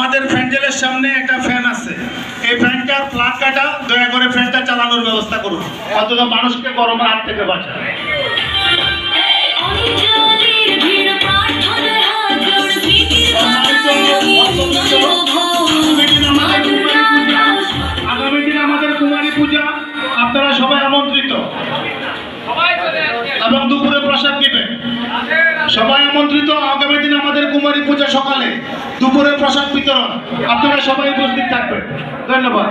আমাদের প্যান্ডেলের সামনে একটা ফ্যান আছে। এই ফ্যানটার প্লাগ কাটা, দয়া করে ফ্যানটা চালানোর ব্যবস্থা করুন। অন্তত মানুষকে গরমের হাত থেকে বাঁচায় আগামী দিন আমাদের কুমারী পূজা, আপনারা সবাই আমন্ত্রিত। এবং দুপুরে প্রসাদ দিবেন সবাই আমন্ত্রিত, আগামী দিন আমাদের কুমারী পূজা সকালে। দুপুরে প্রসাদ বিতরণ। আপনারা সবাই উপস্থিত থাকবেন। ধন্যবাদ।